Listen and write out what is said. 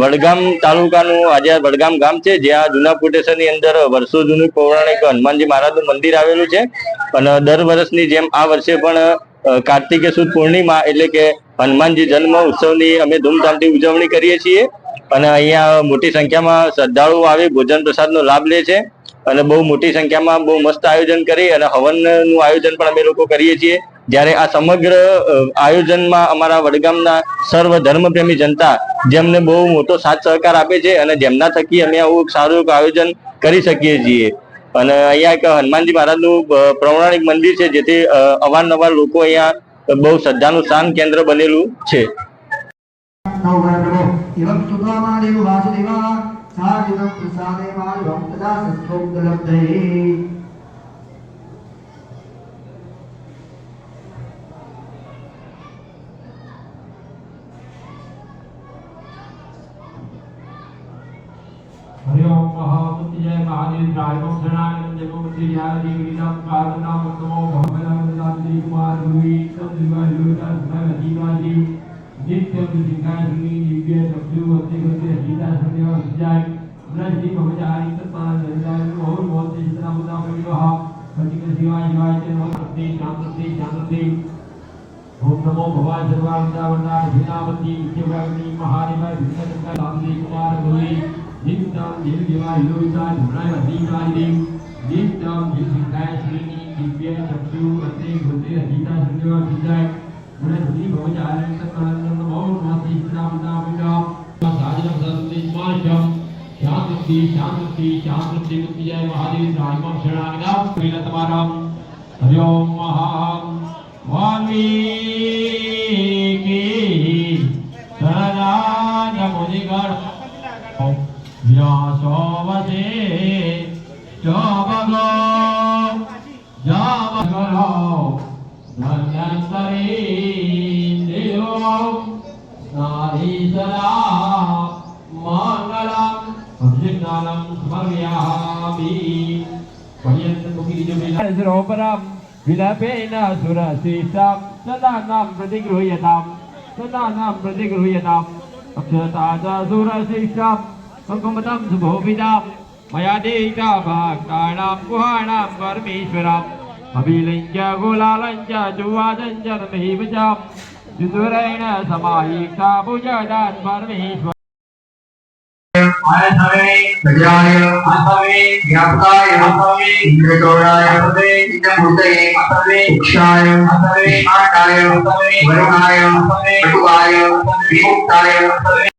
વડગામ તાલુકાનું આજે વડગામ ગામ છે જ્યાં જૂના કોટેશ્વરની અંદર વર્ષો જૂનું પૌરાણિક હનુમાનજી મહારાજનું મંદિર આવેલું છે. અને દર વર્ષની જેમ આ વર્ષે પણ કાર્તિકે સુદ પૂર્ણિમા એટલે કે હનુમાનજી જન્મ ઉત્સવની અમે ધૂમધામથી ઉજવણી કરીએ છીએ. અને અહીંયા મોટી સંખ્યામાં શ્રદ્ધાળુઓ આવી, ભોજન પ્રસાદનો લાભ લે છે. અને બહુ મોટી સંખ્યામાં બહુ મસ્ત આયોજન કરી અને હવનનું આયોજન પણ અમે લોકો કરીએ છીએ. જ્યારે આ સમગ્ર આયોજનમાં અમારા વડગામના સર્વ ધર્મપ્રેમી જનતા જેમને બહુ મોટો સાથ સહકાર આપે છે અને જેમના થકી અમે આવું સારું આયોજન કરી શકીએ છીએ. અને અહીંયા એક હનુમાનજી મહારાજનું પ્રૌરાણિક મંદિર છે, જેથી અવારનવાર લોકો અહીંયા બહુ શ્રદ્ધાનું સ્થાન કેન્દ્ર બનેલું છે. વાસુદેવા हरि ओम महामृत जय महादेव राय ओम शरणागत जय मुक्ति जय देवीनाम कारणनाम तमो भगवान दादी कुमार हुई सब दिवार लोटा भगवान अधिकारी नित्य सिंहाय हुई दिव्य शब्द वते वते हरिदा सदैव जय ब्रह्मी भवजारी तत्पाल जय और बहुत से इतना बुदा परिवाह पतिक शिवाय शिवाय जय नमः प्रति शांति शांति ओम नमो भगवान सर्वानंदा वंदा भिनावती शिवगामी महादेव विष्णु कुमार हुई wisdom will divide illusion, drive a deep riding. Wisdom will decide Srini, Divya, Chakyu, Atre, Gute, Adita, Sundeva, Vijay. Guna Sudhi, Bhavaja, Alantan, Kalantan, Om, Nasi, Pramana, Pindam. Sajana, Saraswati, Smasham. શાંતિ શાંતિ શાંતિ જય મહાદેવ રામમ શરણાગતા પેલા તમારા હરિઓમ મહામ વાલ્મી કે શરણાગમ મુનિ ગણ વસે જબગો જબગરો ધન્યંતરી દેવો નારીસરા મંગલમ અભિજ્ઞાનમ સમર્યામિ પર્યંતમુખીજમિલાસરોપરમ વિલપેન સુરશીર્ષમ સદાનામ પ્રતિગૃહ્યતામ સદાનામ પ્રતિગૃહ્યતામ અક્ષરતા ચ સુરશીર્ષમ અંકુમતમ મયાદેતા ભક્તાણામ ગુહાણામ પરમેશ્વરમ અભિલિંચ ગુલાલંચ જુવાદંચ રમહીવ જુદુરેણ સમાહિતા ભુજદાન પરમેશ્વર ગજાય આટાય વરુણાય કટુવાય વિમુક્તાય આથવે